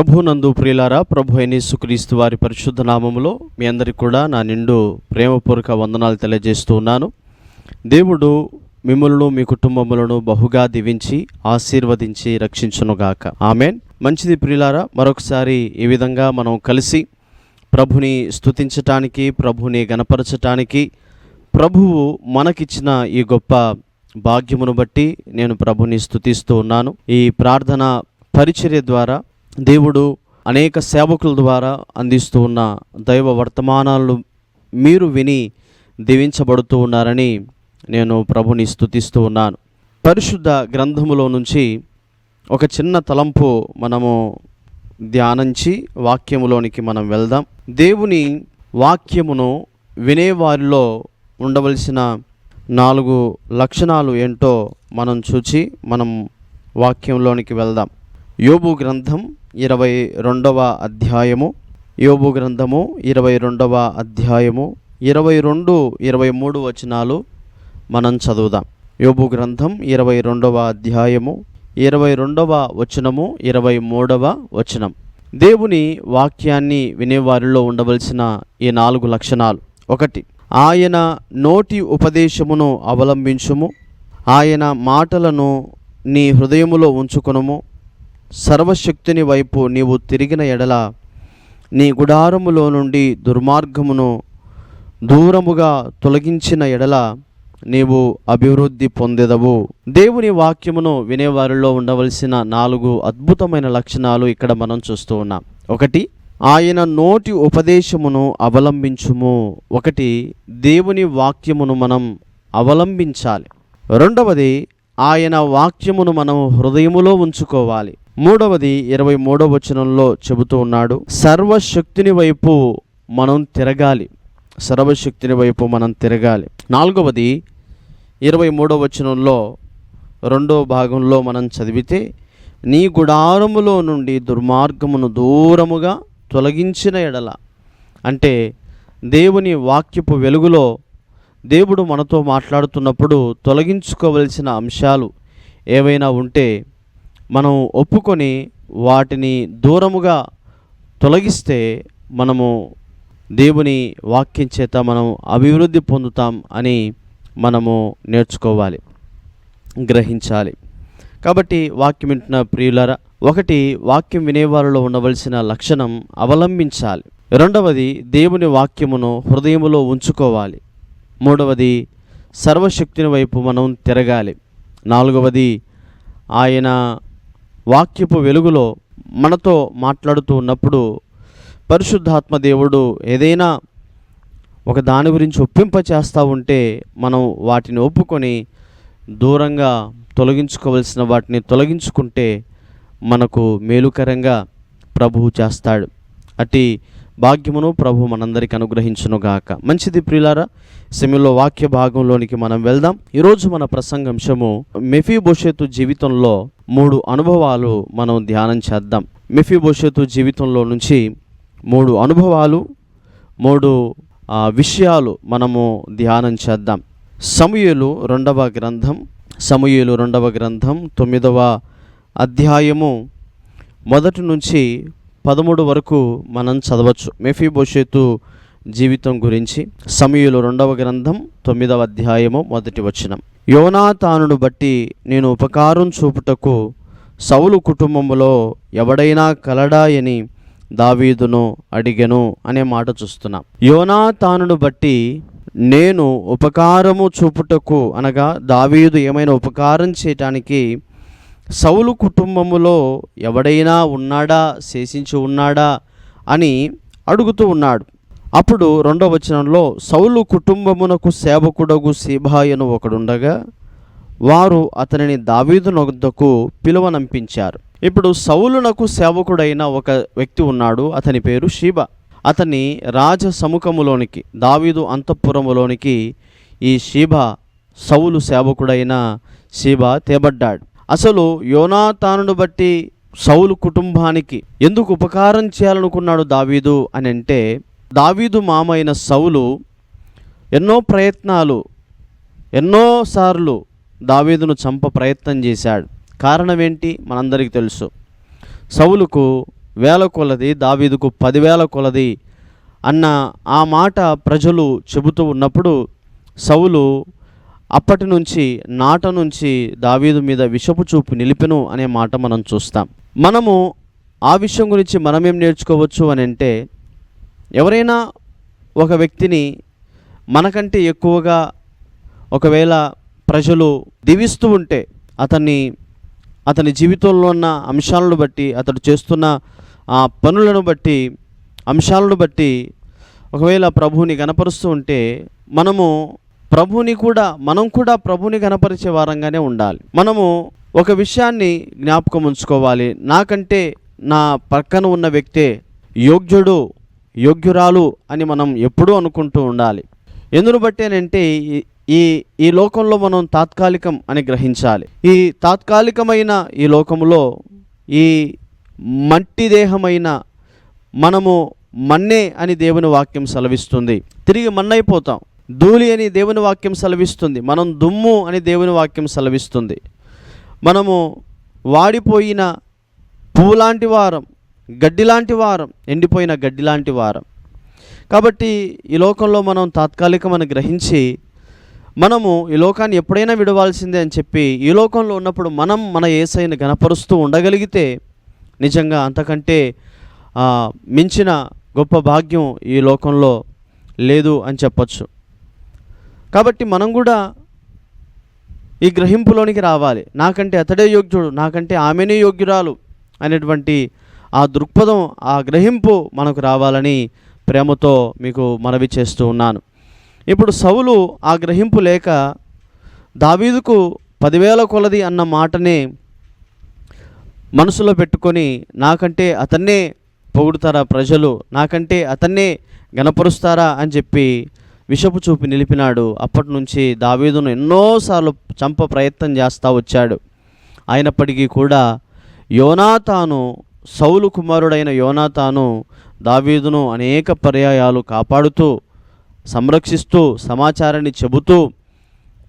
ప్రభు నందు ప్రియులారా ప్రభు అయిన వారి పరిశుద్ధ నామములో మీ అందరికి కూడా నా నిండు ప్రేమపూర్వక వందనాలు తెలియజేస్తూ ఉన్నాను. దేవుడు మిమ్మల్ని మీ కుటుంబములను బహుగా దీవించి ఆశీర్వదించి రక్షించునుగాక. ఆమెన్. మంచిది ప్రియులారా మరొకసారి ఈ విధంగా మనం కలిసి ప్రభుని స్థుతించటానికి ప్రభుని గణపరచటానికి ప్రభువు మనకిచ్చిన ఈ గొప్ప భాగ్యమును బట్టి నేను ప్రభుని స్థుతిస్తూ ఉన్నాను. ఈ ప్రార్థన పరిచర్య ద్వారా దేవుడు అనేక సేవకుల ద్వారా అందిస్తూ ఉన్న దైవ వర్తమానాలు మీరు విని దీవించబడుతూ ఉన్నారని నేను ప్రభుని స్థుతిస్తూ ఉన్నాను. పరిశుద్ధ గ్రంథములో నుంచి ఒక చిన్న తలంపు మనము ధ్యానించి వాక్యములోనికి మనం వెళ్దాం. దేవుని వాక్యమును వినేవారిలో ఉండవలసిన నాలుగు లక్షణాలు ఏంటో మనం చూచి మనం వాక్యంలోనికి వెళ్దాం. యోబు గ్రంథం ఇరవై రెండవ అధ్యాయము యోబు గ్రంథము ఇరవై రెండవ అధ్యాయము ఇరవై రెండు ఇరవై మూడు వచనాలు మనం చదువుదాం. యోబు గ్రంథం ఇరవై రెండవ అధ్యాయము ఇరవై రెండవ వచనము ఇరవై మూడవ వచనం. దేవుని వాక్యాన్ని వినేవారిలో ఉండవలసిన ఈ నాలుగు లక్షణాలు. ఒకటి ఆయన నోటి ఉపదేశమును అవలంబించుము. ఆయన మాటలను నీ హృదయములో ఉంచుకునుము. సర్వశక్తిని వైపు నీవు తిరిగిన ఎడల నీ గుడారములో నుండి దుర్మార్గమును దూరముగా తొలగించిన ఎడల నీవు అభివృద్ధి పొందెదవు. దేవుని వాక్యమును వినేవారిలో ఉండవలసిన నాలుగు అద్భుతమైన లక్షణాలు ఇక్కడ మనం చూస్తూ ఉన్నాం. ఒకటి ఆయన నోటి ఉపదేశమును అవలంబించుము. ఒకటి దేవుని వాక్యమును మనం అవలంబించాలి. రెండవది ఆయన వాక్యమును మనం హృదయములో ఉంచుకోవాలి. మూడవది ఇరవై మూడవ వచనంలో చెబుతూ ఉన్నాడు సర్వశక్తిని వైపు మనం తిరగాలి. సర్వశక్తిని వైపు మనం తిరగాలి. నాలుగవది ఇరవై మూడవ వచనంలో రెండో భాగంలో మనం చదివితే నీ గుడారములో నుండి దుర్మార్గమును దూరముగా తొలగించిన ఎడల. అంటే దేవుని వాక్యపు వెలుగులో దేవుడు మనతో మాట్లాడుతున్నప్పుడు తొలగించుకోవలసిన అంశాలు ఏవైనా ఉంటే మనం ఒప్పుకొని వాటిని దూరముగా తొలగిస్తే మనము దేవుని వాక్యం చేత మనం అభివృద్ధి పొందుతాం అని మనము నేర్చుకోవాలి గ్రహించాలి. కాబట్టి వాక్యం వింటున్న ప్రియులరా ఒకటి వాక్యం వినేవారిలో ఉండవలసిన లక్షణం అవలంబించాలి. రెండవది దేవుని వాక్యమును హృదయములో ఉంచుకోవాలి. మూడవది సర్వశక్తిని వైపు మనం తిరగాలి. నాలుగవది ఆయన వాక్యపు వెలుగులో మనతో మాట్లాడుతూ ఉన్నప్పుడు పరిశుద్ధాత్మ దేవుడు ఏదైనా ఒక దాని గురించి ఒప్పింప చేస్తూ ఉంటే మనం వాటిని ఒప్పుకొని దూరంగా తొలగించుకోవలసిన వాటిని తొలగించుకుంటే మనకు మేలుకరంగా ప్రభువు చేస్తాడు. అట్టి భాగ్యమును ప్రభు మనందరికి అనుగ్రహించునుగాక. మంచిది ప్రియులారా సెమిలో వాక్య భాగంలోనికి మనం వెళ్దాం. ఈరోజు మన ప్రసంగంశము మెఫీ భవిష్యత్తు జీవితంలో మూడు అనుభవాలు మనం ధ్యానం చేద్దాం. మెఫీ భవిష్యత్తు జీవితంలో నుంచి మూడు అనుభవాలు మూడు విషయాలు మనము ధ్యానం చేద్దాం. సమూయేలు రెండవ గ్రంథం సమూయేలు రెండవ గ్రంథం తొమ్మిదవ అధ్యాయము మొదటి నుంచి పదమూడు వరకు మనం చదవచ్చు మెఫీ భవిష్యత్తు జీవితం గురించి. సమయులు రెండవ గ్రంథం తొమ్మిదవ అధ్యాయము మొదటి వచనం. యోనాతానును బట్టి నేను ఉపకారం చూపుటకు సౌలు కుటుంబంలో ఎవడైనా కలడాయని దావీదును అడిగెను అనే మాట చూస్తున్నాం. యోనాతానును బట్టి నేను ఉపకారము చూపుటకు అనగా దావీదు ఏమైనా ఉపకారం చేయటానికి సౌలు కుటుంబములో ఎవడైనా ఉన్నాడా? శేషించి ఉన్నాడా? అని అడుగుతూ ఉన్నాడు. అప్పుడు రెండవ వచనంలో సౌలు కుటుంబమునకు సేవకుడగు సీబాయను ఒకడుండగా వారు అతనిని దావీదు నొద్దకు పిలువనంపించారు. ఇప్పుడు సౌలునకు సేవకుడైన ఒక వ్యక్తి ఉన్నాడు అతని పేరు షీబ. అతని రాజ సముఖములోనికి దావీదు అంతఃపురములోనికి ఈ షీబ సౌలు సేవకుడైన షీబ తేబడ్డాడు. అసలు యోనాతానును బట్టి సౌలు కుటుంబానికి ఎందుకు ఉపకారం చేయాలనుకున్నాడు దావీదు అని అంటే దావీదు మామైన సౌలు ఎన్నో ప్రయత్నాలు ఎన్నోసార్లు దావీదును చంప ప్రయత్నం చేశాడు. కారణం ఏంటి మనందరికీ తెలుసు. సౌలుకు వేల కొలది దావీదుకు పదివేల కొలది అన్న ఆ మాట ప్రజలు చెబుతూ ఉన్నప్పుడు సౌలు అప్పటి నుంచి నాట నుంచి దావీదు మీద విషపు చూపు నిలిపెను అనే మాట మనం చూస్తాం. మనము ఆ విషయం గురించి మనమేం నేర్చుకోవచ్చు అని అంటే ఎవరైనా ఒక వ్యక్తిని మనకంటే ఎక్కువగా ఒకవేళ ప్రజలు దివిస్తూ ఉంటే అతన్ని అతని జీవితంలో ఉన్న అంశాలను బట్టి అతడు చేస్తున్న ఆ పనులను బట్టి అంశాలను బట్టి ఒకవేళ ప్రభువుని గనపరుస్తూ ఉంటే మనము ప్రభుని కూడా మనం కూడా ప్రభుని కనపరిచే వారంగానే ఉండాలి. మనము ఒక విషయాన్ని జ్ఞాపకం ఉంచుకోవాలి. నాకంటే నా పక్కన ఉన్న వ్యక్తే యోగ్యుడు యోగ్యురాలు అని మనం ఎప్పుడూ అనుకుంటూ ఉండాలి. ఎందును బట్టేనంటే ఈ- ఈ ఈ లోకంలో మనం తాత్కాలికం అని గ్రహించాలి. ఈ తాత్కాలికమైన ఈ లోకంలో ఈ మట్టి దేహమైన మనము మన్నే అని దేవుని వాక్యం సెలవిస్తుంది. తిరిగి మన్నైపోతాం. ధూళి అని దేవుని వాక్యం సెలవిస్తుంది. మనం దుమ్ము అని దేవుని వాక్యం సెలవిస్తుంది. మనము వాడిపోయిన పువ్వు లాంటి వారం గడ్డి లాంటి వారం ఎండిపోయిన గడ్డి లాంటి వారం. కాబట్టి ఈ లోకంలో మనం తాత్కాలికమని గ్రహించి మనము ఈ లోకాన్ని ఎప్పుడైనా విడవాల్సిందే అని చెప్పి ఈ లోకంలో ఉన్నప్పుడు మనం మన ఏసైని గనపరుస్తూ ఉండగలిగితే నిజంగా అంతకంటే మించిన గొప్ప భాగ్యం ఈ లోకంలో లేదు అని చెప్పచ్చు. కాబట్టి మనం కూడా ఈ గ్రహింపులోనికి రావాలి. నాకంటే అతడే యోగ్యుడు నాకంటే ఆమెనే యోగ్యురాలు అనేటువంటి ఆ దృక్పథం ఆ గ్రహింపు మనకు రావాలని ప్రేమతో మీకు మనవి చేస్తూ ఉన్నాను. ఇప్పుడు సవులు ఆ గ్రహింపు లేక దావీదుకు పదివేల కొలది అన్న మాటనే మనసులో పెట్టుకొని నాకంటే అతన్నే పొగుడుతారా ప్రజలు నాకంటే అతన్నే గనపరుస్తారా అని చెప్పి విషపు చూపి నిలిపినాడు. అప్పటి నుంచి దావీదును ఎన్నోసార్లు చంప ప్రయత్నం చేస్తూ వచ్చాడు. అయినప్పటికీ కూడా యోనాతాను సౌలు కుమారుడైన యోనాతాను దావీదును అనేక పర్యాయాలు కాపాడుతూ సంరక్షిస్తూ సమాచారాన్ని చెబుతూ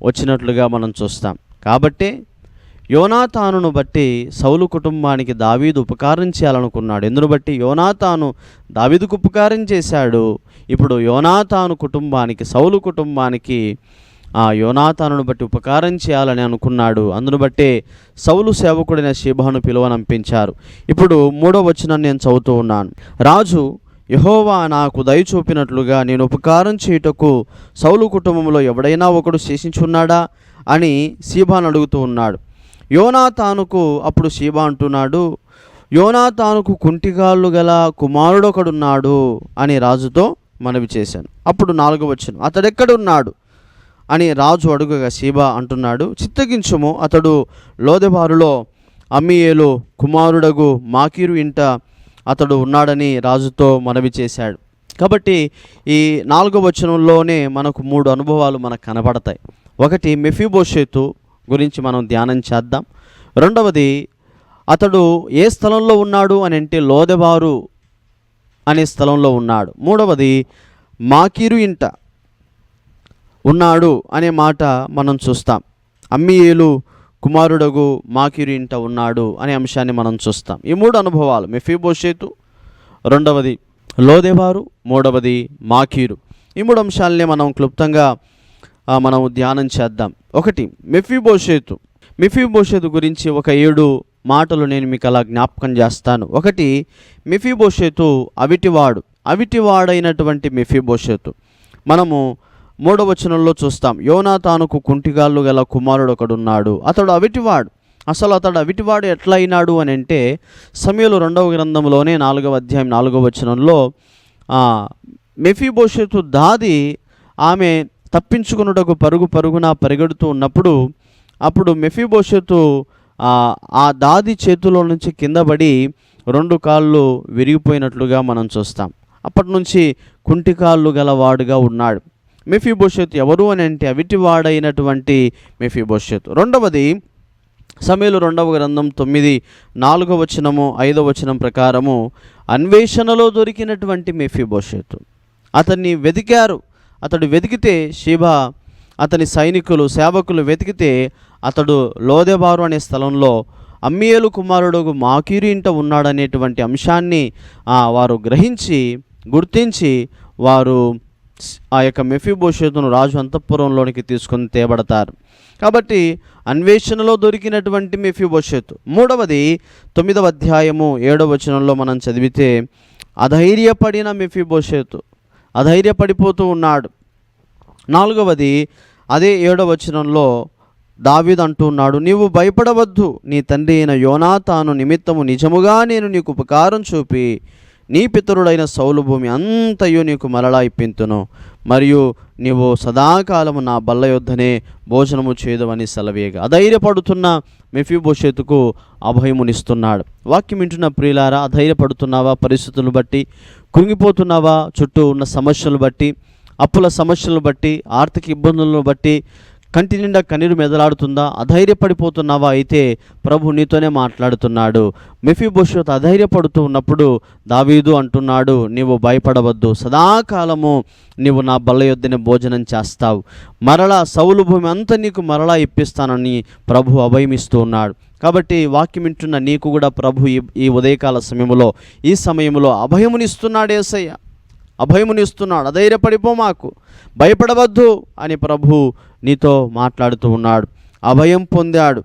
వచ్చినట్లుగా మనం చూస్తాం. కాబట్టి యోనాతానును బట్టి సౌలు కుటుంబానికి దావీదు ఉపకారం చేయాలనుకున్నాడు. ఎందును బట్టి? యోనాతాను దావీదుకు ఉపకారం చేశాడు. ఇప్పుడు యోనాతాను కుటుంబానికి సౌలు కుటుంబానికి ఆ యోనాతానును బట్టి ఉపకారం చేయాలని అనుకున్నాడు. అందును బట్టే సౌలు సేవకుడైన శిభాను పిలువనంపించారు ఇప్పుడు మూడో వచనాన్ని నేను చదువుతూ ఉన్నాను. రాజు యహోవా నాకు దయ చూపినట్లుగా నేను ఉపకారం చేయుటకు సౌలు కుటుంబంలో ఎవడైనా ఒకడు శేషించున్నాడా? అని సీబాన్ అడుగుతూ ఉన్నాడు. యోనాతానుకు అప్పుడు శీబ అంటున్నాడు యోనాతానుకు కుంటిగాళ్ళు గల కుమారుడొకడున్నాడు అని రాజుతో మనవి చేశాను. అప్పుడు నాలుగు వచ్చను అతడెక్కడున్నాడు? అని రాజు అడుగగా శీబ అంటున్నాడు చిత్తగించుము అతడు లోదెబారులో అమ్మియేలు కుమారుడగు మాకీరు ఇంట అతడు ఉన్నాడని రాజుతో మనవి చేశాడు. కాబట్టి ఈ నాలుగో వచనంలోనే మనకు మూడు అనుభవాలు మనకు కనబడతాయి. ఒకటి మెఫీబోషేతు గురించి మనం ధ్యానం చేద్దాం. రెండవది అతడు ఏ స్థలంలో ఉన్నాడు అని అంటే లోదెబారు అనే స్థలంలో ఉన్నాడు. మూడవది మాకీరు ఇంట ఉన్నాడు అనే మాట మనం చూస్తాం. అమ్మియేలు కుమారుడగు మాకిరు ఇంట ఉన్నాడు అనే అంశాన్ని మనం చూస్తాం. ఈ మూడు అనుభవాలు మెఫీబోషేతు రెండవది లోదేవారు మూడవది మాకీరు. ఈ మూడు అంశాలనే మనం క్లుప్తంగా మనం ధ్యానం చేద్దాం. ఒకటి మెఫీబోషేతు. మెఫీబోషేతు గురించి ఒక ఏడు మాటలు నేను మీకు అలా జ్ఞాపకం చేస్తాను. ఒకటి మెఫీబోషేతు అవిటివాడు. అవిటివాడైనటువంటి మెఫీబోషేతు. మనము మూడవ వచనంలో చూస్తాం యోనాతానుకు కుంటిగాళ్ళు గల కుమారుడు ఒకడున్నాడు. అతడు అవిటివాడు. అసలు అతడు అవిటివాడు ఎట్లా అయినాడు అని అంటే సమయంలో రెండవ గ్రంథంలోనే నాలుగవ అధ్యాయం నాలుగవ వచనంలో మెఫీబోషేతు దాది ఆమె తప్పించుకున్నటకు పరుగు పరుగున పరిగెడుతూ ఉన్నప్పుడు అప్పుడు మెఫీబోషెతు ఆ, ఆ దాది చేతిలో నుంచి కింద పడి రెండు కాళ్ళు విరిగిపోయినట్లుగా మనం చూస్తాం. అప్పటి నుంచి కుంటి కాళ్ళు గలవాడుగా ఉన్నాడు. మెఫీబోషెత్ ఎవరు అని అంటే అవిటివాడైనటువంటి మెఫీబోషెత్. రెండవది సమయలు రెండవ గ్రంథం తొమ్మిది నాలుగవ వచనము ఐదవ వచనం ప్రకారము అన్వేషణలో దొరికినటువంటి మెఫీబోషెతు. అతన్ని వెతికారు. అతడు వెతికితే షీబా అతని సైనికులు సేవకులు వెతికితే అతడు లోదెబారు అనే స్థలంలో అమ్మియేలు కుమారుడు మాకీరు ఇంట ఉన్నాడనేటువంటి అంశాన్ని వారు గ్రహించి గుర్తించి వారు ఆ యొక్క మెఫీబోషేతును రాజు అంతఃపురంలోనికి తీసుకొని తేబడతారు. కాబట్టి అన్వేషణలో దొరికినటువంటి మెఫీబోషేతు. మూడవది తొమ్మిదవ అధ్యాయము ఏడవ వచనంలో మనం చదివితే అధైర్యపడిన మెఫీబోషేతు. అధైర్యపడిపోతూ ఉన్నాడు. నాలుగవది అదే ఏడవ వచనంలో దావీదు అంటున్నాడు నీవు భయపడవద్దు. నీ తండ్రి అయిన యోనాతాను నిమిత్తము నిజముగా నేను నీకు ఉపకారం చూపి నీ పితరుడైన సౌలు భూమి అంతయు నీకు మరలా ఇప్పింతును. మరియు నీవు సదాకాలము నా బల్ల యొద్దనే భోజనము చేయదవని సెలవేయగా. అధైర్యపడుతున్న మెఫీభోషేతుకు అభయమునిస్తున్నాడు. వాక్యం వింటున్న ప్రియులారా అధైర్యపడుతున్నావా పరిస్థితులను బట్టి కృంగిపోతున్నావా చుట్టూ ఉన్న సమస్యలు బట్టి అప్పుల సమస్యలను బట్టి ఆర్థిక ఇబ్బందులను బట్టి కంటి నిండా కన్నీరు మెదలాడుతుందా? అధైర్యపడిపోతున్నావా? అయితే ప్రభు నీతోనే మాట్లాడుతున్నాడు. మెఫీబోషత్ అధైర్యపడుతూ ఉన్నప్పుడు దావీదు అంటున్నాడు నీవు భయపడవద్దు. సదాకాలము నీవు నా బల్ల యొద్దనే భోజనం చేస్తావు. మరలా సౌలు భూమి అంతా నీకు మరలా ఇప్పిస్తానని ప్రభు అభయమిస్తూ ఉన్నాడు. కాబట్టి వాక్యం వింటున్న నీకు కూడా ప్రభు ఈ ఈ ఉదయకాల సమయంలో ఈ సమయంలో అభయమునిస్తున్నాడు ఏసయ్య. అభయమునిస్తున్నాడు. అధైర్యపడిపో మాకు. భయపడవద్దు అని ప్రభు నీతో మాట్లాడుతూ ఉన్నాడు. అభయం పొందాడు.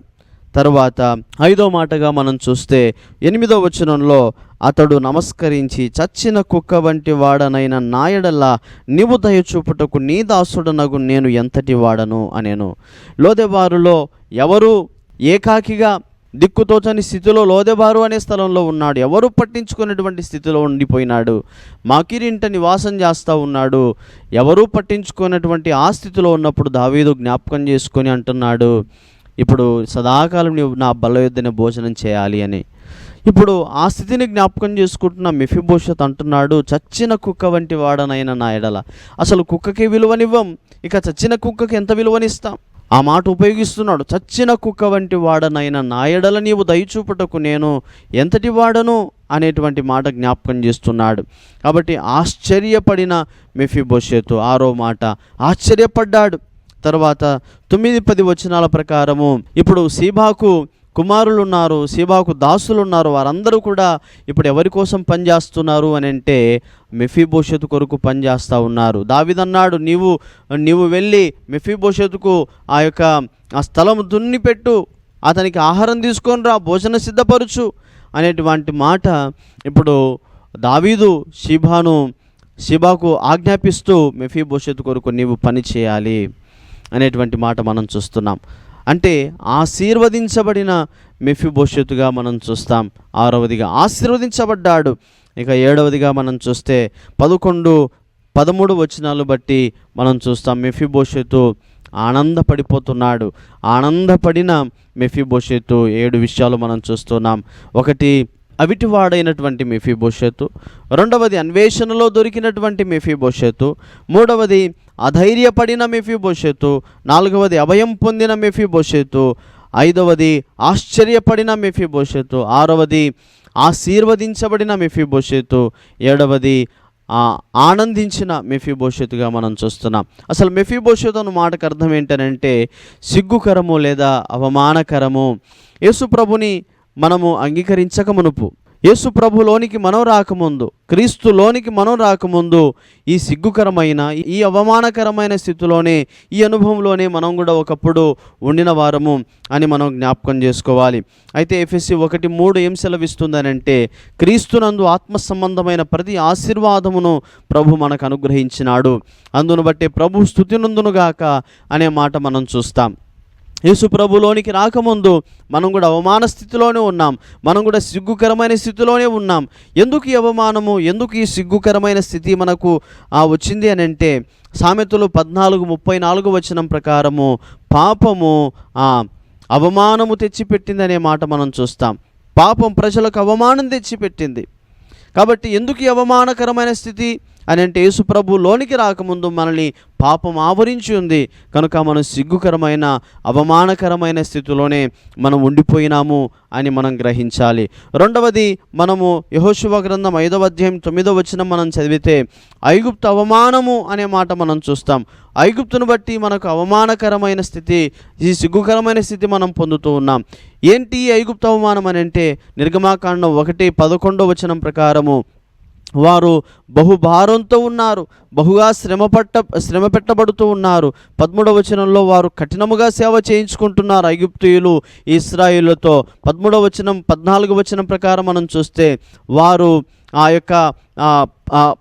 తరువాత ఐదో మాటగా మనం చూస్తే ఎనిమిదో వచనంలో అతడు నమస్కరించి చచ్చిన కుక్క వంటి వాడనైన నాయడల్లా నీవు దయచూపుటకు నీ దాసుడనగు నేను ఎంతటి వాడను అనేను. లోదెవారులో ఎవరు ఏకాకిగా దిక్కుతోచని స్థితిలో లోదెబారు అనే స్థలంలో ఉన్నాడు. ఎవరు పట్టించుకునేటువంటి స్థితిలో ఉండిపోయినాడు? మాకిరింట నివాసం చేస్తూ ఉన్నాడు. ఎవరూ పట్టించుకున్నటువంటి ఆ స్థితిలో ఉన్నప్పుడు దావీదు జ్ఞాపకం చేసుకొని అంటున్నాడు ఇప్పుడు సదాకాలం నీవు నా బల్ల యొద్దనే భోజనం చేయాలి అని. ఇప్పుడు ఆ స్థితిని జ్ఞాపకం చేసుకుంటున్న మిఫిభూషత్ అంటున్నాడు చచ్చిన కుక్క వంటి వాడనైన నా ఎడల. అసలు కుక్కకి విలువనివ్వం. ఇక చచ్చిన కుక్కకి ఎంత విలువనిస్తాం? ఆ మాట ఉపయోగిస్తున్నాడు. చచ్చిన కుక్క వంటి వాడనైన నాయడల నీవు దయచూపుటకు నేను ఎంతటి వాడను? అనేటువంటి మాట జ్ఞాపకం చేస్తున్నాడు. కాబట్టి ఆశ్చర్యపడిన మెఫిబోషేతు ఆరో మాట ఆశ్చర్యపడ్డాడు. తర్వాత తొమ్మిది పది వచనాల ప్రకారము ఇప్పుడు సీబాకు కుమారులు ఉన్నారు సీబాకు దాసులు ఉన్నారు వారందరూ కూడా ఇప్పుడు ఎవరి కోసం పనిచేస్తున్నారు అని అంటే మెఫీభోషతు కొరకు పనిచేస్తూ ఉన్నారు. దావిదన్నాడు నీవు నీవు వెళ్ళి మెఫీభోషతుకు ఆ యొక్క ఆ స్థలం దున్నిపెట్టు అతనికి ఆహారం తీసుకొని రా భోజనం సిద్ధపరచు అనేటువంటి మాట ఇప్పుడు దావీదు షీబాను షీబాకు ఆజ్ఞాపిస్తూ మెఫీభోషతు కొరకు నీవు పని చేయాలి అనేటువంటి మాట మనం చూస్తున్నాం. అంటే ఆశీర్వదించబడిన మెఫిబోషెతుగా మనం చూస్తాం. ఆరవదిగా ఆశీర్వదించబడ్డాడు. ఇక ఏడవదిగా మనం చూస్తే పదకొండు పదమూడు వచనాలు బట్టి మనం చూస్తాం మెఫిబోషెతు ఆనందపడిపోతున్నాడు. ఆనందపడిన మెఫిబోషెతు ఏడు విషయాలు మనం చూస్తున్నాం. ఒకటి అవిటివాడైనటువంటి మెఫీబోషెతు రెండవది అన్వేషణలో దొరికినటువంటి మెఫీబోషెతు మూడవది అధైర్యపడిన మెఫీబోషెతు నాలుగవది అభయం పొందిన మెఫీబోషెతు ఐదవది ఆశ్చర్యపడిన మెఫీబోషెతు ఆరవది ఆశీర్వదించబడిన మెఫీబోషెతు ఏడవది ఆనందించిన మెఫీబోషెతుగా మనం చూస్తున్నాం. అసలు మెఫీబోషెతు అన్న మాటకు అర్థం ఏంటనంటే సిగ్గుకరము లేదా అవమానకరము. యేసుప్రభుని ప్రభుని మనము అంగీకరించక మునుపు యేసు ప్రభులోనికి మనం రాకముందు క్రీస్తులోనికి మనం రాకముందు ఈ సిగ్గుకరమైన ఈ అవమానకరమైన స్థితిలోనే ఈ అనుభవంలోనే మనం కూడా ఒకప్పుడు ఉండిన వారము అని మనం జ్ఞాపకం చేసుకోవాలి. అయితే ఎఫ్ఎస్సి ఒకటి మూడు ఏం సెలవిస్తుందనంటే క్రీస్తునందు ఆత్మ సంబంధమైన ప్రతి ఆశీర్వాదమును ప్రభు మనకు అనుగ్రహించినాడు. అందును బట్టి ప్రభు స్థుతినందునుగాక అనే మాట మనం చూస్తాం. యేసు ప్రభులోనికి రాకముందు మనం కూడా అవమాన స్థితిలోనే ఉన్నాం. మనం కూడా సిగ్గుకరమైన స్థితిలోనే ఉన్నాం. ఎందుకు ఈ అవమానము? ఎందుకు ఈ సిగ్గుకరమైన స్థితి మనకు ఆ, వచ్చింది అని అంటే సామెతలు పద్నాలుగు ముప్పై నాలుగు వచనం ప్రకారము పాపము ఆ, అవమానము తెచ్చిపెట్టిందనే మాట మనం చూస్తాం. పాపం ప్రజలకు అవమానం తెచ్చిపెట్టింది. కాబట్టి ఎందుకు ఈ అవమానకరమైన స్థితి? అని అంటే యేసుప్రభు లోనికి రాకముందు మనల్ని పాపం ఆవరించి ఉంది. కనుక మనం సిగ్గుకరమైన అవమానకరమైన స్థితిలోనే మనం ఉండిపోయినాము అని మనం గ్రహించాలి. రెండవది మనము యహోశివ గ్రంథం ఐదవ అధ్యాయం తొమ్మిదవ వచ్చిన మనం చదివితే ఐగుప్తు అవమానము అనే మాట మనం చూస్తాం. ఐగుప్తును బట్టి మనకు అవమానకరమైన స్థితి ఈ సిగ్గుకరమైన స్థితి మనం పొందుతూ ఉన్నాం. ఏంటి ఈ ఐగుప్తు అవమానం అని అంటే నిర్గమాకాండం ఒకటి పదకొండో వచనం ప్రకారము వారు బహుభారంతో ఉన్నారు బహుగా శ్రమ పట్ట శ్రమ పెట్టబడుతూ ఉన్నారు. పదమూడవ వచనంలో వారు కఠినముగా సేవ చేయించుకుంటున్నారు. ఐగుప్తియులు ఇస్రాయిలతో పదమూడవ వచనం పద్నాలుగు వచనం ప్రకారం మనం చూస్తే వారు ఆ యొక్క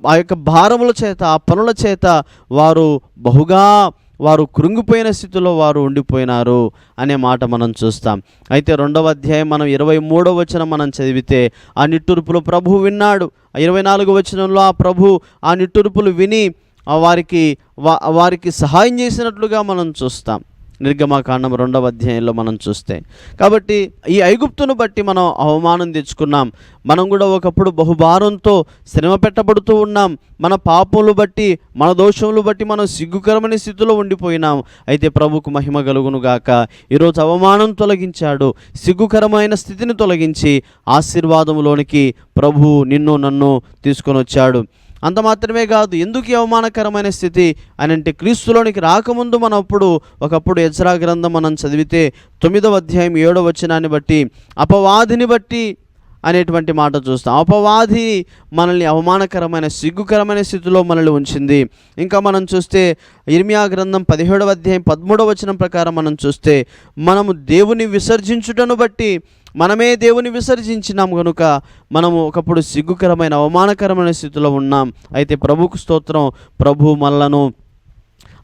ఆ యొక్క భారముల చేత ఆ పనుల చేత వారు బహుగా వారు కృంగిపోయిన స్థితిలో వారు ఉండిపోయినారు అనే మాట మనం చూస్తాం. అయితే రెండవ అధ్యాయం మనం ఇరవై మూడవ వచనం మనం చదివితే ఆ నిట్టూర్పులు ప్రభు విన్నాడు. ఆ ఇరవై నాలుగు వచనంలో ఆ ప్రభు ఆ నిట్టూర్పులు విని వారికి వా వారికి సహాయం చేసినట్లుగా మనం చూస్తాం. నిర్గమాకాండం రెండవ అధ్యాయంలో మనం చూస్తే. కాబట్టి ఈ ఐగుప్తును బట్టి మనం అవమానం తెచ్చుకున్నాం. మనం కూడా ఒకప్పుడు బహుభారంతో శ్రమ పెట్టబడుతూ ఉన్నాం. మన పాపములు బట్టి మన దోషములు బట్టి మనం సిగ్గుకరమైన స్థితిలో ఉండిపోయినాం. అయితే ప్రభుకు మహిమ కలుగునుగాక ఈరోజు అవమానం తొలగించాడు. సిగ్గుకరమైన స్థితిని తొలగించి ఆశీర్వాదములోనికి ప్రభు నిన్ను నన్ను తీసుకొని వచ్చాడు. అంత మాత్రమే కాదు ఎందుకు ఈ అవమానకరమైన స్థితి అని అంటే క్రీస్తులోనికి రాకముందు మనం అప్పుడు ఒకప్పుడు ఎజ్రా గ్రంథం మనం చదివితే తొమ్మిదవ అధ్యాయం ఏడవ వచనాన్ని బట్టి అపవాదిని బట్టి అనేటువంటి మాట చూస్తాం. అపవాది మనల్ని అవమానకరమైన సిగ్గుకరమైన స్థితిలో మనల్ని ఉంచింది. ఇంకా మనం చూస్తే ఇర్మియా గ్రంథం పదిహేడవ అధ్యాయం పదమూడవ వచనం ప్రకారం మనం చూస్తే మనము దేవుని విసర్జించుటను బట్టి మనమే దేవుని విసర్జించినాం కనుక మనము ఒకప్పుడు సిగ్గుకరమైన అవమానకరమైన స్థితిలో ఉన్నాం. అయితే ప్రభుకు స్తోత్రం ప్రభు మనలను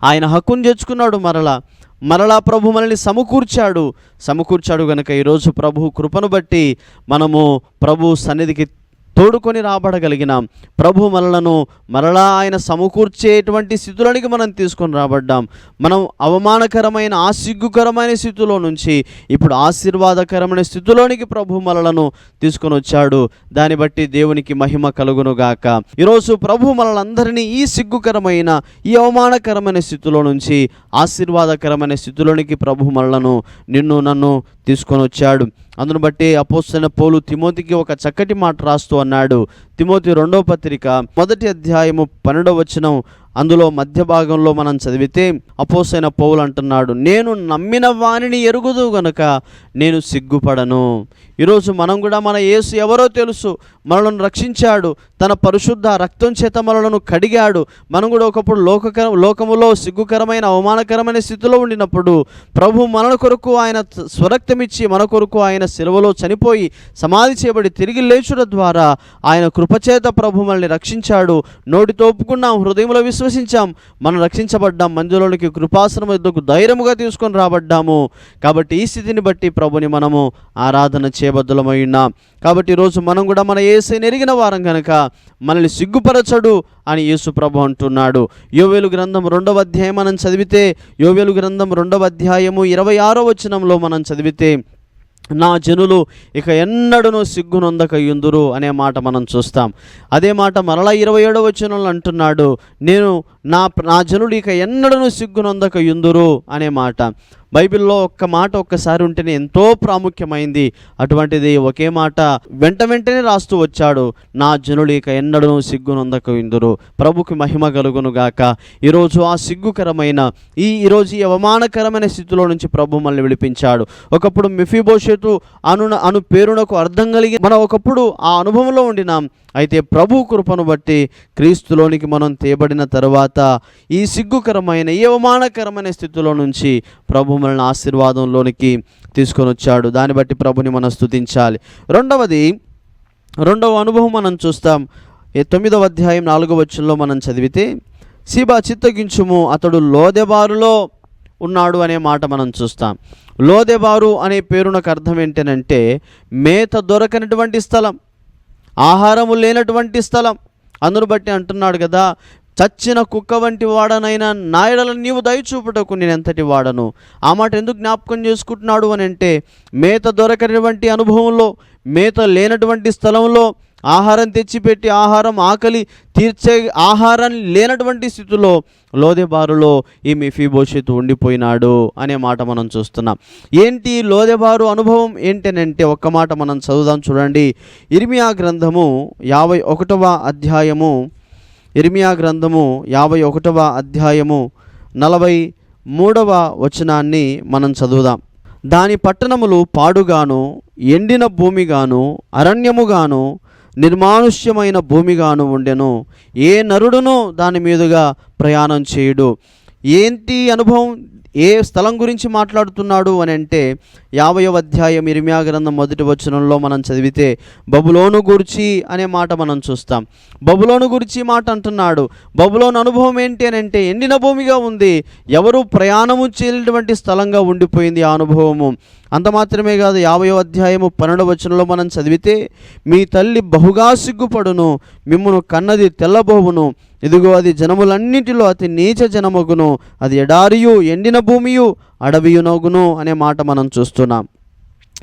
ఆయన హక్కును తెచ్చుకున్నాడు మరలా. మరలా ప్రభు మనల్ని సమకూర్చాడు. సమకూర్చాడు కనుక ఈరోజు ప్రభు కృపను బట్టి మనము ప్రభు సన్నిధికి తోడుకొని రాబడగలిగినాం. ప్రభు మనలను మరలా ఆయన సమకూర్చేటువంటి స్థితులనికి మనం తీసుకొని రాబడ్డాం. మనం అవమానకరమైన ఆసిగ్గుకరమైన స్థితిలో నుంచి ఇప్పుడు ఆశీర్వాదకరమైన స్థితిలోనికి ప్రభు మనలను తీసుకొని వచ్చాడు. దాన్ని బట్టి దేవునికి మహిమ కలుగును గాక. ఈరోజు ప్రభు మనలందరినీ ఈ సిగ్గుకరమైన ఈ అవమానకరమైన స్థితిలో నుంచి ఆశీర్వాదకరమైన స్థితిలోనికి ప్రభు మనలను నిన్ను నన్ను తీసుకొని వచ్చాడు. అందును బట్టి అపోస్తున్న పౌలు తిమోతికి ఒక చక్కటి మాట రాస్తూ అన్నాడు. తిమోతి రెండవ పత్రిక మొదటి అధ్యాయము పన్నెండవ వచనం. అందులో మధ్య భాగంలో మనం చదివితే అపోసైన పౌలు అంటున్నాడు నేను నమ్మిన వానిని ఎరుగుదు గనుక నేను సిగ్గుపడను. ఈరోజు మనం కూడా మన యేసు ఎవరో తెలుసు మనలను రక్షించాడు తన పరిశుద్ధ రక్తం చేత మనలను కడిగాడు. మనం కూడా ఒకప్పుడు లోకకర లోకములో సిగ్గుకరమైన అవమానకరమైన స్థితిలో ఉండినప్పుడు ప్రభు మన కొరకు ఆయన స్వరక్తమిచ్చి మన కొరకు ఆయన సెలవులో చనిపోయి సమాధి చేయబడి తిరిగి లేచుట ద్వారా ఆయన కృపచేత ప్రభు మనల్ని రక్షించాడు. నోటితో ఒప్పుకున్నాం హృదయంలో విశ్వసించాం. మనం రక్షించబడ్డాం. మందులోనికి కృపాసనం ఎద్దుకు ధైర్యముగా తీసుకొని రాబడ్డాము. కాబట్టి ఈ స్థితిని బట్టి ప్రభుని మనము ఆరాధన చేయబద్దులమై ఉన్నాం. కాబట్టి ఈరోజు మనం కూడా మన ఏసై నెరిగిన వారం కనుక మనల్ని సిగ్గుపరచడు అని యేసు ప్రభు అంటున్నాడు. యోవేలు గ్రంథం రెండవ అధ్యాయం మనం చదివితే యోవేలు గ్రంథం రెండవ అధ్యాయము ఇరవై ఆరో వచనంలో మనం చదివితే నా జనులు ఇక ఎన్నడను సిగ్గునొందక యుందురు అనే మాట మనం చూస్తాం. అదే మాట మరలా ఇరవై ఏడవ వచనంలో అంటున్నాడు. నేను నా నా జనులు ఇక ఎన్నడను సిగ్గునొందక యుందురు అనే మాట. బైబిల్లో ఒక్క మాట ఒక్కసారి ఉంటేనే ఎంతో ప్రాముఖ్యమైంది. అటువంటిది ఒకే మాట వెంట వెంటనే రాస్తూ వచ్చాడు. నా జనులు ఇక ఎన్నడను సిగ్గునందకు ఇందురు. ప్రభుకి మహిమ కలుగునుగాక ఈరోజు ఆ సిగ్గుకరమైన ఈ ఈరోజు ఈ అవమానకరమైన స్థితిలో నుంచి ప్రభు మనల్ని విడిపించాడు. ఒకప్పుడు మిఫీబోషెతు అను అను పేరునకు అర్థం కలిగి మనం ఒకప్పుడు ఆ అనుభవంలో ఉండినాం. అయితే ప్రభు కృపను బట్టి క్రీస్తులోనికి మనం తేబడిన తర్వాత ఈ సిగ్గుకరమైన ఈ అవమానకరమైన స్థితిలో నుంచి ప్రభు మనల్ని ఆశీర్వాదంలోనికి తీసుకొని వచ్చాడు. దాన్ని బట్టి ప్రభుని మనం స్తుతించాలి. రెండవది రెండవ అనుభవం మనం చూస్తాం. తొమ్మిదవ అధ్యాయం నాలుగవ వచ్చంలో మనం చదివితే సీబా చిత్తగించుము అతడు లోదెబారులో ఉన్నాడు అనే మాట మనం చూస్తాం. లోదెబారు అనే పేరునకు అర్థం ఏంటనంటే మేత దొరకనటువంటి స్థలం. ఆహారము లేనటువంటి స్థలం. అందును బట్టి అంటున్నాడు కదా చచ్చిన కుక్క వంటి వాడనైనా నాయడలను నీవు దయచూపుటకు నేను ఎంతటి వాడను? ఆ మాట ఎందుకు జ్ఞాపకం చేసుకుంటున్నాడు అని అంటే మేత దొరకనటువంటి అనుభవంలో మేత లేనటువంటి స్థలంలో ఆహారం తెచ్చిపెట్టి ఆహారం ఆకలి తీర్చే ఆహారం లేనటువంటి స్థితిలో లోదెబారులో ఈ మెఫీబోషెతు ఉండిపోయినాడు అనే మాట మనం చూస్తున్నాం. ఏంటి లోదెబారు అనుభవం ఏంటనంటే ఒక్క మాట మనం చదువుదాం చూడండి. ఇర్మియా గ్రంథము యాభై ఒకటవ అధ్యాయము ఇర్మియా గ్రంథము యాభై ఒకటవ అధ్యాయము నలభై మూడవ వచనాన్ని మనం చదువుదాం. దాని పట్టణములు పాడుగాను ఎండిన భూమిగాను అరణ్యముగాను నిర్మానుష్యమైన భూమిగాను ఉండెను. ఏ నరుడును దాని మీదుగా ప్రయాణం చేయుడు? ఏంటి అనుభవం? ఏ స్థలం గురించి మాట్లాడుతున్నాడు అని అంటే యాభైవ అధ్యాయం ఇరిమియా గ్రంథం మొదటి వచనంలో మనం చదివితే బబులోను గురించి అనే మాట మనం చూస్తాం. బబులోను గురించి మాట అంటున్నాడు బబులోను అనుభవం ఏంటి అని అంటే ఎండిన భూమిగా ఉంది. ఎవరు ప్రయాణము చేయనటువంటి స్థలంగా ఉండిపోయింది ఆ అనుభవము. అంత మాత్రమే కాదు యాభయో అధ్యాయము పన్నెండు వచనంలో మనం చదివితే మీ తల్లి బహుగా సిగ్గుపడును మిమ్మను కన్నది తెల్లబోవును. ఇదిగో అది జనములన్నిటిలో అతి నీచ జనమగును. అది ఎడారియు ఎండిన భూమియు అడవియునగును అనే మాట మనం చూస్తున్నాం.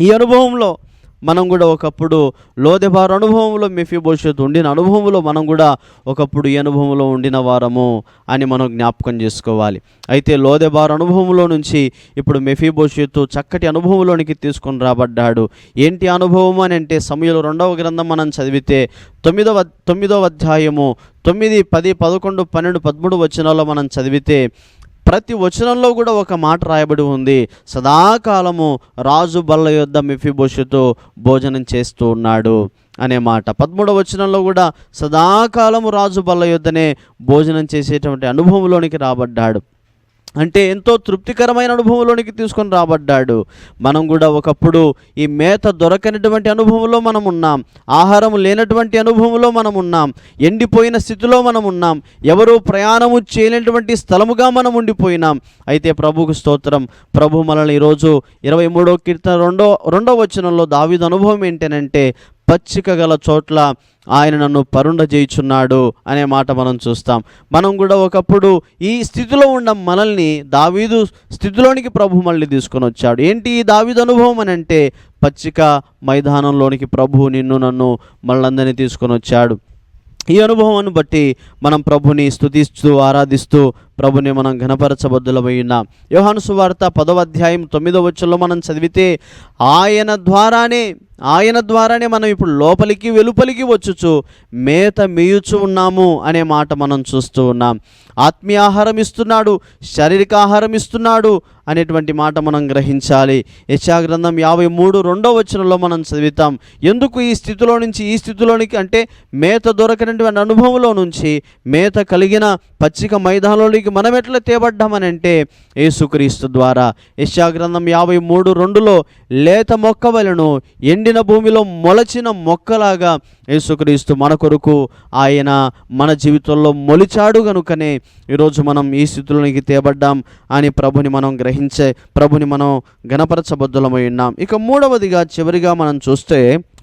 ఈ అనుభవంలో మనం కూడా ఒకప్పుడు లోదెబార్ అనుభవంలో మెఫీభవిష్యత్తు ఉండిన అనుభవంలో మనం కూడా ఒకప్పుడు ఈ అనుభవంలో ఉండిన వారము అని మనం జ్ఞాపకం చేసుకోవాలి. అయితే లోదెబార్ అనుభవంలో నుంచి ఇప్పుడు మెఫీభవిష్యత్తు చక్కటి అనుభవంలోనికి తీసుకొని రాబడ్డాడు. ఏంటి అనుభవం అని అంటే సమయంలో రెండవ గ్రంథం మనం చదివితే తొమ్మిదవ తొమ్మిదవ అధ్యాయము తొమ్మిది పది పదకొండు పన్నెండు పదమూడు వచనాల్లో మనం చదివితే ప్రతి వచనంలో కూడా ఒక మాట రాయబడి ఉంది. సదాకాలము రాజు బల్ల యొద్ద మెఫిబోషుతో భోజనం చేస్తూ ఉన్నాడు అనే మాట. పదమూడవ వచనంలో కూడా సదాకాలము రాజు బల్ల యొద్దనే భోజనం చేసేటువంటి అనుభవంలోనికి రాబడ్డాడు. అంటే ఎంతో తృప్తికరమైన అనుభవంలోనికి తీసుకొని రాబడ్డాడు. మనం కూడా ఒకప్పుడు ఈ మేత దొరకనటువంటి అనుభవంలో మనం ఉన్నాం. ఆహారం లేనటువంటి అనుభవంలో మనం ఉన్నాం. ఎండిపోయిన స్థితిలో మనం ఉన్నాం. ఎవరు ప్రయాణము చేయలేనటువంటి స్థలముగా మనం ఉండిపోయినాం. అయితే ప్రభుకు స్తోత్రం. ప్రభు మనల్ని ఈరోజు ఇరవై మూడో కీర్తన రెండో రెండో వచనంలో దావిద అనుభవం ఏంటనంటే పచ్చిక గల చోట్ల ఆయన నన్ను పరుండ చేయుచున్నాడు అనే మాట మనం చూస్తాం. మనం కూడా ఒకప్పుడు ఈ స్థితిలో ఉన్న మనల్ని దావీదు స్థితిలోనికి ప్రభు మళ్ళీ తీసుకొని వచ్చాడు. ఏంటి ఈ దావీదు అనుభవం అని అంటే పచ్చిక మైదానంలోనికి ప్రభు నిన్ను నన్ను మళ్ళందరినీ తీసుకొని వచ్చాడు. ఈ అనుభవాన్ని బట్టి మనం ప్రభుని స్థుతిస్తూ ఆరాధిస్తూ ప్రభుని మనం ఘనపరచబద్దులమై ఉన్నాం. యోహాను సువార్త పదవ అధ్యాయం తొమ్మిదవ వచ్చంలో మనం చదివితే ఆయన ద్వారానే ఆయన ద్వారానే మనం ఇప్పుడు లోపలికి వెలుపలికి వచ్చుచు మేత మేయుచు ఉన్నాము అనే మాట మనం చూస్తూ ఉన్నాం. ఆత్మీయ ఆహారం ఇస్తున్నాడు శారీరక ఆహారం ఇస్తున్నాడు అనేటువంటి మాట మనం గ్రహించాలి. యశాగ్రంథం యాభై మూడు రెండో వచనంలో మనం చదువుతాం. ఎందుకు ఈ స్థితిలో నుంచి ఈ స్థితిలోనికి అంటే మేత దొరకనటువంటి అనుభవంలో నుంచి మేత కలిగిన పచ్చిక మైదానంలోనికి మనం ఎట్లా తేబడ్డామనంటే ఏసుక్రీస్తు యేసుక్రీస్తు ద్వారా. యశాగ్రంథం యాభై మూడు రెండులో లేత మొక్క వలను ఎండిన భూమిలో మొలచిన మొక్కలాగా యేసుక్రీస్తు మన కొరకు ఆయన మన జీవితంలో మొలిచాడు కనుకనే ఈరోజు మనం ఈ స్థితిలోనికి తేబడ్డాం అని ప్రభుని మనం గ్రహించే ప్రభుని మనం గణపరచబద్దులమై ఉన్నాం. ఇక మూడవదిగా చివరిగా మనం చూస్తే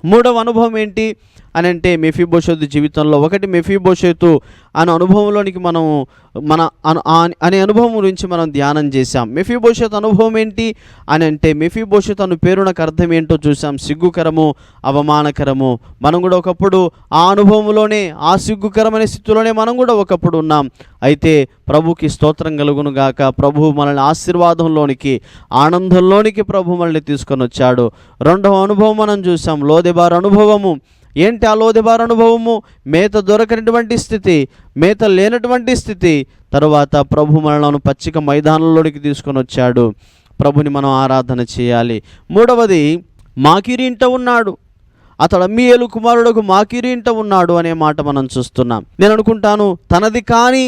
మూడవ అనుభవం ఏంటి అని అంటే మెఫీబోషేతు జీవితంలో. ఒకటి మెఫీబోషేతు అనే అనుభవంలోనికి మనం మన అను అనే అనుభవం గురించి మనం ధ్యానం చేశాం. మెఫీబోషేత్ అనుభవం ఏంటి అని అంటే మెఫీబోషేత్ అను పేరునకు అర్థం ఏంటో చూసాం సిగ్గుకరము అవమానకరము. మనం కూడా ఒకప్పుడు ఆ అనుభవంలోనే ఆ సిగ్గుకరమైన స్థితిలోనే మనం కూడా ఒకప్పుడు ఉన్నాం. అయితే ప్రభుకి స్తోత్రం కలుగును గాక. ప్రభు మనల్ని ఆశీర్వాదంలోనికి ఆనందంలోనికి ప్రభు మనల్ని తీసుకొని వచ్చాడు. రెండవ అనుభవం మనం చూసాం లోదెబార్ అనుభవము. ఏంటి ఆ లోదెబార్ అనుభవము? మేత దొరకనటువంటి స్థితి మేత లేనటువంటి స్థితి. తరువాత ప్రభు మనలను పచ్చిక మైదానంలోనికి తీసుకొని వచ్చాడు. ప్రభుని మనం ఆరాధన చేయాలి. మూడవది మాకిరి ఇంట ఉన్నాడు. అతడు అమ్మియేలు కుమారుడుకు మాకిరి ఇంట ఉన్నాడు అనే మాట మనం చూస్తున్నాం. నేను అనుకుంటాను తనది కాని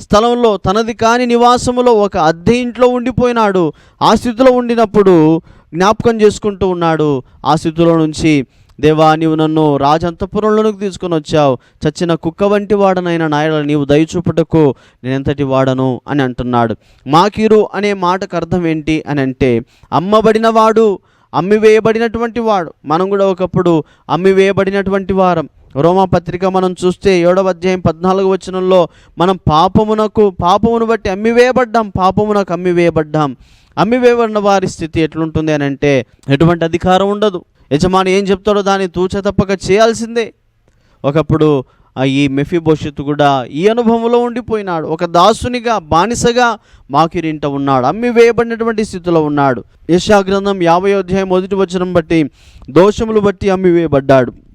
స్థలంలో తనది కాని నివాసములో ఒక అద్దె ఇంట్లో ఉండిపోయినాడు. ఆ స్థితిలో ఉండినప్పుడు జ్ఞాపకం చేసుకుంటూ ఉన్నాడు. ఆ స్థితిలో నుంచి దేవా నీవు నన్ను రాజంతపురంలోనికి తీసుకుని వచ్చావు. చచ్చిన కుక్క వంటి వాడనైన నాయన నీవు దయచూపుటకు నేనెంతటి వాడను? అని అంటున్నాడు. మాకీరు అనే మాటకు అర్థం ఏంటి? అని అంటే అమ్మబడినవాడు అమ్మివేయబడినటువంటి వాడు. మనం కూడా ఒకప్పుడు అమ్మివేయబడినటువంటి వారం. రోమాపత్రిక మనం చూస్తే ఏడవ అధ్యాయం పద్నాలుగు వచనంలో మనం పాపమునకు పాపమును బట్టి అమ్మివేయబడ్డాం పాపమునకు అమ్మివేయబడ్డాం. అమ్మివేయబడిన వారి స్థితి ఎట్లుంటుంది అని అంటే ఎటువంటి అధికారం ఉండదు. యజమాని ఏం చెప్తాడో దాన్ని తూచ తప్పక చేయాల్సిందే. ఒకప్పుడు ఆ ఈ మెఫీభవిష్యత్తు కూడా ఈ అనుభవంలో ఉండిపోయినాడు. ఒక దాసునిగా బానిసగా మాకిరింట ఉన్నాడు. అమ్మి వేయబడినటువంటి స్థితిలో ఉన్నాడు. యశా గ్రంథం యాభై అధ్యాయం మొదటి వచనం బట్టి దోషములు బట్టి అమ్మి వేయబడ్డాడు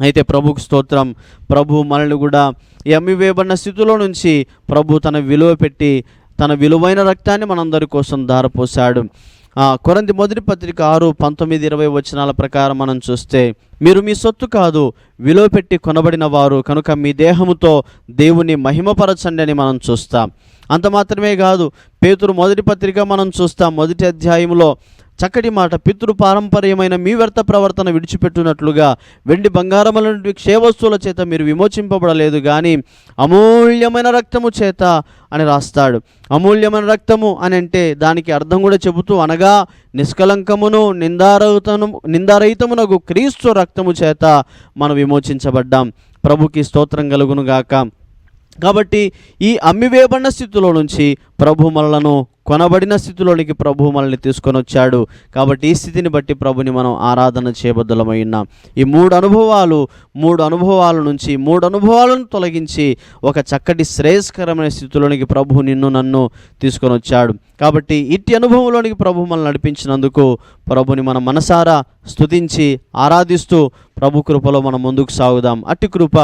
అయితే ప్రభుకు స్తోత్రం. ప్రభు మనల్ని కూడా ఎమ్మివేయబడిన వేయబడిన స్థితిలో నుంచి ప్రభు తన విలువ పెట్టి తన విలువైన రక్తాన్ని మనందరి కోసం ధారపోశాడు. ఆ, కొరంది మొదటి పత్రిక ఆరు పంతొమ్మిది ఇరవై వచనాల ప్రకారం మనం చూస్తే మీరు మీ సొత్తు కాదు విలువ పెట్టి కొనబడిన వారు కనుక మీ దేహముతో దేవుని మహిమపరచండి అని మనం చూస్తాం. అంత మాత్రమే కాదు పేతురు మొదటి పత్రిక మనం చూస్తాం మొదటి అధ్యాయంలో చక్కటి మాట పితృ పారంపర్యమైన మీ వ్యర్థ ప్రవర్తన విడిచిపెట్టునట్లుగా వెండి బంగారముల క్షేవస్తువుల చేత మీరు విమోచింపబడలేదు కానీ అమూల్యమైన రక్తము చేత అని రాస్తాడు. అమూల్యమైన రక్తము అని అంటే దానికి అర్థం కూడా చెబుతూ అనగా నిష్కలంకమును నిందారహితము నిందారహితమునకు క్రీస్తు రక్తము చేత మనం విమోచించబడ్డాం. ప్రభుకి స్తోత్రం కలుగును గాక. కాబట్టి ఈ అమ్మివేయబడిన స్థితిలో నుంచి ప్రభు మనలను కొనబడిన స్థితిలోనికి ప్రభు మనల్ని తీసుకొని వచ్చాడు. కాబట్టి ఈ స్థితిని బట్టి ప్రభుని మనం ఆరాధన చేయబద్దులమై ఉన్నాం. ఈ మూడు అనుభవాలు మూడు అనుభవాల నుంచి మూడు అనుభవాలను తొలగించి ఒక చక్కటి శ్రేయస్కరమైన స్థితిలోనికి ప్రభు నిన్ను నన్ను తీసుకొని వచ్చాడు. కాబట్టి ఇట్టి అనుభవంలోనికి ప్రభు మనల్ని నడిపించినందుకు ప్రభుని మన మనసారా స్తుతించి ఆరాధిస్తూ ప్రభు కృపలో మనం ముందుకు సాగుదాం. అట్టి కృప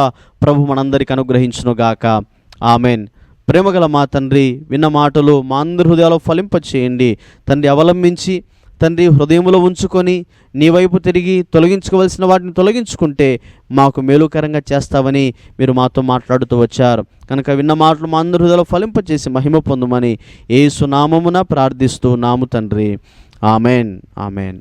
ప్రభు మనందరికి అనుగ్రహించునుగాక. ఆమెన్. ప్రేమగల మా తండ్రి విన్న మాటలు మా అందరి హృదయాలు ఫలింపచేయండి. తండ్రి అవలంబించి తండ్రి హృదయంలో ఉంచుకొని నీ వైపు తిరిగి తొలగించుకోవలసిన వాటిని తొలగించుకుంటే మాకు మేలుకరంగా చేస్తావని మీరు మాతో మాట్లాడుతూ వచ్చారు. కనుక విన్న మాటలు మా అందరి హృదయాలు ఫలింపచేసి మహిమ పొందమని ఏ సునామమున ప్రార్థిస్తూ నాము తండ్రి. ఆమెన్. ఆమెన్.